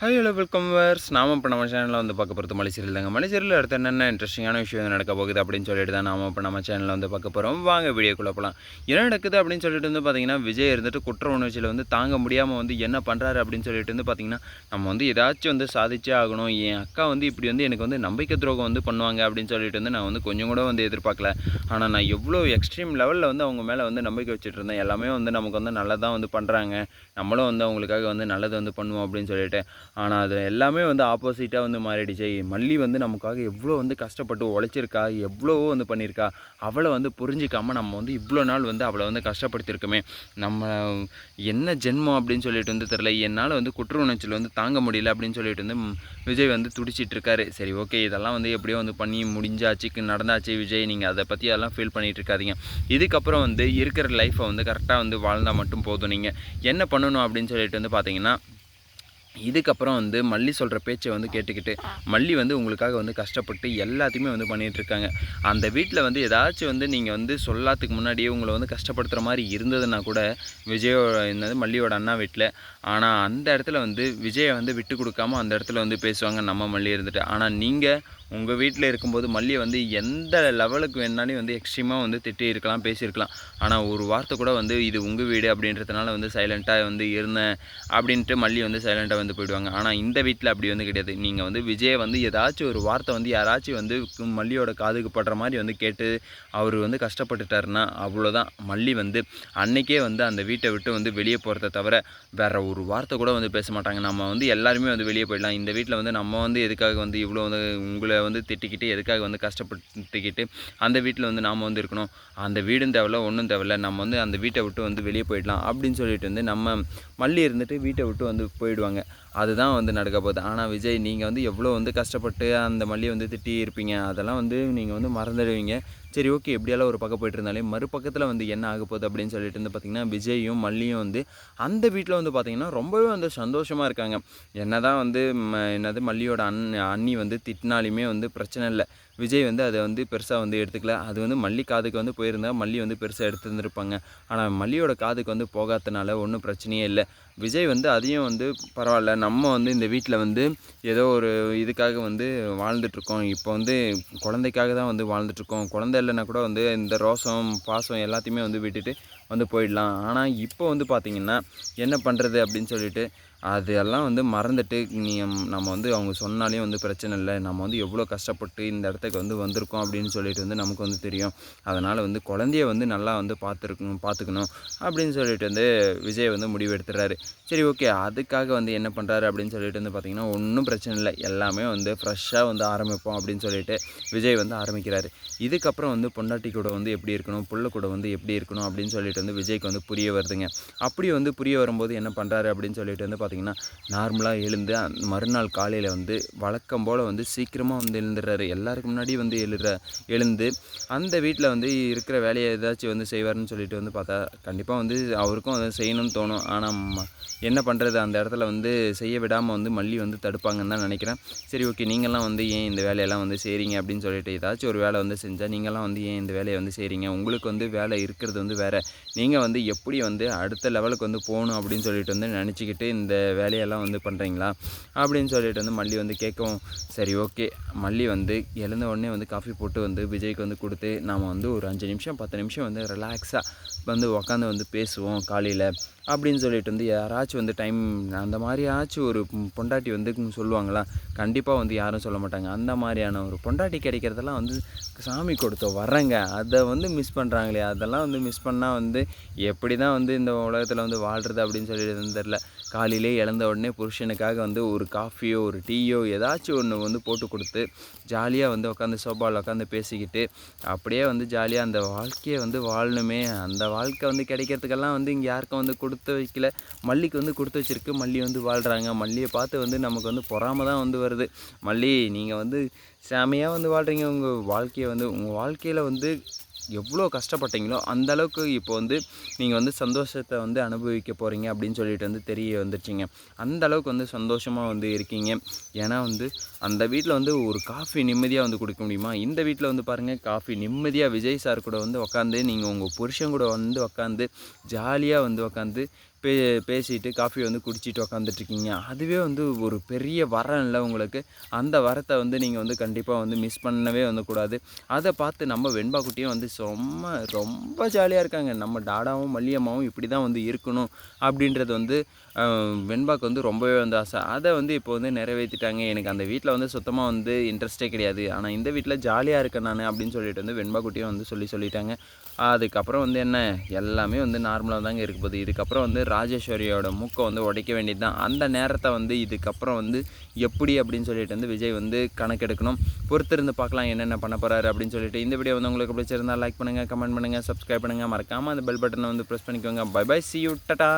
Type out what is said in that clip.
Hi hello welcome verse நாம இப்போ நம்ம சேனலில் வந்து பார்க்க போகிறது மலைச்சேரியில் தாங்க. மலைச்சேரியில் அடுத்து என்னென்ன இன்ட்ரெஸ்டிங்கான விஷயம் நடக்க போகுது அப்படின்னு சொல்லிட்டு தான் நாம இப்போ நம்ம சேனலில் வந்து பார்க்க போகிறோம் வாங்க வீடியோக்குள்ளே போகலாம் என்ன நடக்குது அப்படின்னு சொல்லிட்டு வந்து பார்த்தீங்கன்னா விஜய் இருந்துட்டு குற்ற உணர்ச்சியில் வந்து தாங்க முடியாமல் வந்து என்ன பண்ணுறாரு அப்படின்னு சொல்லிட்டு வந்து பார்த்தீங்கன்னா நம்ம வந்து ஏதாச்சும் வந்து சாதிச்சே ஆகணும். என் அக்கா வந்து இப்படி வந்து எனக்கு வந்து நம்பிக்கை துரோகம் வந்து பண்ணுவாங்க அப்படின்னு சொல்லிட்டு வந்து நான் வந்து கொஞ்சம் கூட வந்து எதிர்பார்க்கல. ஆனால் நான் எவ்வளோ எக்ஸ்ட்ரீம் லெவலில் வந்து அவங்க மேலே வந்து நம்பிக்கை வச்சுட்டு இருந்தேன். எல்லாமே வந்து நமக்கு வந்து நல்லதாக வந்து பண்ணுறாங்க நம்மளும் வந்து அவங்களுக்காக வந்து நல்லது வந்து பண்ணுவோம் அப்படின்னு சொல்லிட்டு. ஆனால் அது எல்லாமே வந்து ஆப்போசிட்டாக வந்து மாறிடுச்சு. மல்லி வந்து நமக்காக எவ்வளோ வந்து கஷ்டப்பட்டு உழைச்சிருக்கா எவ்வளவோ வந்து பண்ணியிருக்கா அவளை வந்து புரிஞ்சிக்காமல் நம்ம வந்து இவ்வளோ நாள் வந்து அவளை வந்து கஷ்டப்படுத்தியிருக்கோமே. நம்ம என்ன ஜென்மம் அப்படின்னு சொல்லிட்டு வந்து தெரில என்னால் வந்து குற்ற உணர்ச்சியில் வந்து தாங்க முடியல அப்படின்னு சொல்லிட்டு வந்து விஜய் வந்து துடிச்சிட்டு இருக்காரு சரி ஓகே இதெல்லாம் வந்து எப்படியோ வந்து பண்ணி முடிஞ்சாச்சு நடந்தாச்சு விஜய். நீங்கள் அதை பற்றி அதெல்லாம் ஃபீல் பண்ணிகிட்டு இருக்காதீங்க இதுக்கப்புறம் வந்து இருக்கிற லைஃப்பை வந்து கரெக்டாக வந்து வாழ்ந்தால் மட்டும் போதும் நீங்கள் என்ன பண்ணணும் அப்படின்னு சொல்லிட்டு வந்து பார்த்தீங்கன்னா இதுக்கப்புறம் வந்து மல்லி சொல்கிற பேச்சை வந்து கேட்டுக்கிட்டு மல்லி வந்து உங்களுக்காக வந்து கஷ்டப்பட்டு எல்லாத்தையுமே வந்து பண்ணிகிட்ருக்காங்க அந்த வீட்டில் வந்து ஏதாச்சும் வந்து நீங்கள் வந்து சொல்லாத்துக்கு முன்னாடியே உங்களை வந்து கஷ்டப்படுத்துகிற மாதிரி இருந்ததுன்னா கூட விஜயோட என்னது மல்லியோட அண்ணா வீட்டில் ஆனால் அந்த இடத்துல வந்து விஜயை வந்து விட்டு கொடுக்காம அந்த இடத்துல வந்து பேசுவாங்க நம்ம மல்லி இருந்துட்டு. ஆனால் நீங்கள் உங்கள் வீட்டில் இருக்கும்போது மல்லியை வந்து எந்த லெவலுக்கு வேணாலும் வந்து எக்ஸ்ட்ரீமாக வந்து திட்டி இருக்கலாம் பேசியிருக்கலாம். ஆனால் ஒரு வார்த்தை கூட வந்து இது உங்கள் வீடு அப்படின்றதுனால வந்து சைலண்ட்டாக வந்து இருந்தேன் அப்படின்ட்டு மல்லி வந்து சைலண்ட்டாக வந்து போயிடுவாங்க. ஆனால் இந்த வீட்டில் அப்படி வந்து கிடையாது. நீங்கள் வந்து விஜயை வந்து ஏதாச்சும் ஒரு வார்த்தை வந்து யாராச்சும் வந்து மல்லியோட காதுக்கு படுற மாதிரி வந்து கேட்டு அவர் வந்து கஷ்டப்பட்டுட்டாருன்னா அவ்வளோதான் மல்லி வந்து அன்னைக்கே வந்து அந்த வீட்டை விட்டு வந்து வெளியே போகிறத தவிர வேறு ஒரு வார்த்தை கூட வந்து பேச மாட்டாங்க. நம்ம வந்து எல்லாருமே வந்து வெளியே போயிடலாம். இந்த வீட்டில் வந்து நம்ம வந்து எதுக்காக வந்து இவ்வளோ வந்து உங்களை வந்து திட்டிக்கிட்டு எதுக்காக வந்து கஷ்டப்பட்டுக்கிட்டு அந்த வீட்டில் வந்து நாம் வந்து இருக்கணும். அந்த வீடும் தேவையில்ல ஒன்றும் தேவையில்ல. நம்ம வந்து அந்த வீட்டை விட்டு வந்து வெளியே போயிடலாம் அப்படின்னு சொல்லிட்டு வந்து நம்ம மல்லி இருந்துட்டு வீட்டை விட்டு வந்து போயிடுவாங்க. அதுதான் வந்து நடக்க போகுது. ஆனால் விஜய் நீங்கள் வந்து எவ்வளோ வந்து கஷ்டப்பட்டு அந்த மல்லியை வந்து திட்டி இருப்பீங்க அதெல்லாம் வந்து நீங்கள் வந்து மறந்துடுவீங்க. சரி ஓகே எப்படியெல்லாம் ஒரு பக்கம் போயிட்டு இருந்தாலே மறுபக்கத்தில் வந்து என்ன ஆக போகுது அப்படின்னு சொல்லிட்டு வந்து பார்த்திங்கன்னா விஜயும் மல்லியும் வந்து அந்த வீட்டில் வந்து பார்த்திங்கன்னா ரொம்பவே வந்து சந்தோஷமாக இருக்காங்க. என்ன தான் வந்து ம- என்னது மல்லியோட அண் அண்ணி வந்து திட்டினாலுமே வந்து பிரச்சனை இல்லை. விஜய் வந்து அதை வந்து பெருசாக வந்து எடுத்துக்கல. அது வந்து மல்லி காதுக்கு வந்து போயிருந்தா மல்லி வந்து பெருசாக எடுத்துருந்துருப்பாங்க. ஆனால் மல்லியோட காதுக்கு வந்து போகாதனால ஒன்றும் பிரச்சனையே இல்லை. விஜய் வந்து அதையும் வந்து பரவாயில்ல. நம்ம வந்து இந்த வீட்டில் வந்து ஏதோ ஒரு இதுக்காக வந்து வாழ்ந்துட்டுருக்கோம் இப்போ வந்து குழந்தைக்காக தான் வந்து வாழ்ந்துட்டுருக்கோம் குழந்தை இல்லைன்னா கூட வந்து இந்த ரோசம் பாசம் எல்லாத்தையுமே வந்து விட்டுட்டு வந்து போயிடலாம். ஆனால் இப்போ வந்து பார்த்திங்கன்னா என்ன பண்ணுறது அப்படின்னு சொல்லிட்டு அதெல்லாம் வந்து மறந்துட்டு நீ நம்ம வந்து அவங்க சொன்னாலே வந்து பிரச்சனை இல்லை. நம்ம வந்து எவ்வளோ கஷ்டப்பட்டு இந்த இடத்துக்கு வந்து வந்திருக்கோம் அப்படின்னு சொல்லிட்டு வந்து நமக்கு வந்து தெரியும். அதனால் வந்து குழந்தைய வந்து நல்லா வந்து பார்த்துருக்கணும் பார்த்துக்கணும் அப்படின்னு சொல்லிட்டு வந்து விஜய் வந்து முடிவு சரி ஓகே. அதுக்காக வந்து என்ன பண்ணுறாரு அப்படின்னு சொல்லிட்டு வந்து பார்த்திங்கன்னா ஒன்றும் பிரச்சனை இல்லை. எல்லாமே வந்து ஃப்ரெஷ்ஷாக வந்து ஆரம்பிப்போம் அப்படின்னு சொல்லிட்டு விஜய் வந்து ஆரம்பிக்கிறாரு. இதுக்கப்புறம் வந்து பொண்டாட்டி கூட வந்து எப்படி இருக்கணும் புள்ள கூட வந்து எப்படி இருக்கணும் அப்படின்னு சொல்லிட்டு வந்து விஜய்க்கு வந்து புரிய வருதுங்க. அப்படி வந்து புரிய வரும்போது என்ன பண்ணுறாரு அப்படின்னு சொல்லிட்டு வந்து பார்த்திங்கன்னா பார்த்திங்கன்னா நார்மலாக எழுந்து அந்த மறுநாள் காலையில் வந்து வழக்கம் போல் வந்து சீக்கிரமாக வந்து எழுந்துடுறாரு. எல்லாருக்கு முன்னாடி வந்து எழுற எழுந்து அந்த வீட்டில் வந்து இருக்கிற வேலையை ஏதாச்சும் வந்து செய்வார்னு சொல்லிட்டு வந்து பார்த்தா கண்டிப்பாக வந்து அவருக்கும் அதை செய்யணும்னு தோணும். ஆனால் ம- என்ன பண்ணுறது அந்த இடத்துல வந்து செய்ய விடாமல் வந்து மல்லி வந்து தடுப்பாங்கன்னு தான் நினைக்கிறேன். சரி ஓகே நீங்கள்லாம் வந்து ஏன் இந்த வேலையெல்லாம் வந்து செய்கிறீங்க அப்படின்னு சொல்லிட்டு ஏதாச்சும் ஒரு வேலை வந்து செஞ்சால் நீங்களாம் வந்து ஏன் இந்த வேலையை வந்து செய்கிறீங்க உங்களுக்கு வந்து வேலை இருக்கிறது வந்து வேறு. நீங்கள் வந்து எப்படி வந்து அடுத்த லெவலுக்கு வந்து போகணும் அப்படின்னு சொல்லிட்டு வந்து நினச்சிக்கிட்டு இந்த வேலையெல்லாம் வந்து பண்ணுறீங்களா அப்படின்னு சொல்லிட்டு வந்து மல்லி வந்து கேட்கவும் சரி ஓகே. மல்லி வந்து எழுந்த உடனே வந்து காஃபி போட்டு வந்து விஜய்க்கு வந்து கொடுத்து நாம் வந்து ஒரு அஞ்சு நிமிஷம் பத்து நிமிஷம் வந்து ரிலாக்ஸாக வந்து உக்காந்து வந்து பேசுவோம் காலையில். அப்படின்னு சொல்லிட்டு வந்து யாராச்சும் வந்து டைம் அந்த மாதிரியாச்சும் ஒரு பொண்டாட்டி வந்து சொல்லுவாங்களா? கண்டிப்பாக வந்து யாரும் சொல்ல மாட்டாங்க. அந்த மாதிரியான ஒரு பொண்டாட்டி கிடைக்கிறதெல்லாம் வந்து சாமி கொடுத்த வர்றங்க அதை வந்து மிஸ் பண்ணுறாங்களே அதெல்லாம் வந்து மிஸ் பண்ணால் வந்து எப்படி தான் வந்து இந்த உலகத்தில் வந்து வாழ்கிறது அப்படின்னு சொல்லிட்டு தெரில காலையிலே இழந்த உடனே புருஷனுக்காக வந்து ஒரு காஃபியோ ஒரு டீயோ ஏதாச்சும் ஒன்று வந்து போட்டு கொடுத்து ஜாலியாக வந்து உட்காந்து சோபாவில் உட்காந்து பேசிக்கிட்டு அப்படியே வந்து ஜாலியாக அந்த வாழ்க்கையை வந்து வாழணுமே. அந்த வாழ்க்கை வந்து கிடைக்கிறதுக்கெல்லாம் வந்து இங்கே யாருக்கும் வந்து கொடுத்து வைக்கல. மல்லிக்கு வந்து கொடுத்து வச்சுருக்கு. மல்லி வந்து வாழ்கிறாங்க மல்லியை பார்த்து வந்து நமக்கு வந்து பொறாம தான் வந்து வருது. மல்லி நீங்கள் வந்து செமையாக வந்து வாழ்கிறீங்க உங்கள் வாழ்க்கையை வந்து உங்கள் வாழ்க்கையில் வந்து எவ்வளோ கஷ்டப்பட்டீங்களோ அந்த அளவுக்கு இப்போ வந்து நீங்கள் வந்து சந்தோஷத்தை வந்து அனுபவிக்க போகிறீங்க அப்படின்னு சொல்லிட்டு வந்து தெரிய வந்துருச்சிங்க. அந்த அளவுக்கு வந்து சந்தோஷமாக வந்து இருக்கீங்க. ஏன்னா வந்து அந்த வீட்டில் வந்து ஒரு காஃபி நிம்மதியாக வந்து கொடுக்க முடியுமா? இந்த வீட்டில் வந்து பாருங்கள் காஃபி நிம்மதியாக விஜய் சார் கூட வந்து உக்காந்து நீங்கள் உங்கள் புருஷன் கூட வந்து உக்காந்து ஜாலியாக வந்து உக்காந்து பே பேசிட்டு காஃபி வந்து குடிச்சிட்டு உக்காந்துட்ருக்கீங்க. அதுவே வந்து ஒரு பெரிய வரம் இல்லை உங்களுக்கு. அந்த வரத்தை வந்து நீங்கள் வந்து கண்டிப்பாக வந்து மிஸ் பண்ணவே வந்து கூடாது அதை பார்த்து நம்ம வெண்பா குட்டியும் வந்து ரொம்ப ரொம்ப ஜாலியாக இருக்காங்க. நம்ம டாடாவும் மல்லியம்மாவும் இப்படி தான் வந்து இருக்கணும் அப்படின்றது வந்து வெண்பாக்கு வந்து ரொம்பவே வந்து ஆசை. அதை வந்து இப்போ வந்து நிறைவேற்றிட்டாங்க எனக்கு அந்த வீட்டில் வந்து சுத்தமாக வந்து இன்ட்ரெஸ்டே கிடையாது. ஆனால் இந்த வீட்டில் ஜாலியாக இருக்கேன் நான் அப்படின்னு சொல்லிட்டு வந்து வெண்பா குட்டியும் வந்து சொல்லி சொல்லிட்டாங்க. அதுக்கப்புறம் வந்து என்ன? எல்லாமே வந்து நார்மலாக தாங்க இருக்க போகுது. இதுக்கப்புறம் வந்து ராஜேஸ்வரியோட மூக்கை வந்து உடைக்க வேண்டியது தான் அந்த நேரத்தை வந்து இதுக்கப்புறம் வந்து எப்படி அப்படின்னு சொல்லிட்டு வந்து விஜய் வந்து கணக்கெடுக்கணும். பொறுத்திருந்து பார்க்கலாம் என்னென்ன பண்ண போகிறாரு அப்படின்னு சொல்லிட்டு. இந்த வீடியோ வந்து உங்களுக்கு பிடிச்சிருந்தா லைக் பண்ணுங்கள் கமெண்ட் பண்ணுங்கள் சப்ஸ்கிரைப் பண்ணுங்கள் மறக்காமல் அந்த பெல் பட்டனை வந்து ப்ரெஸ் பண்ணிக்கோங்க. Bye bye see you ta-ta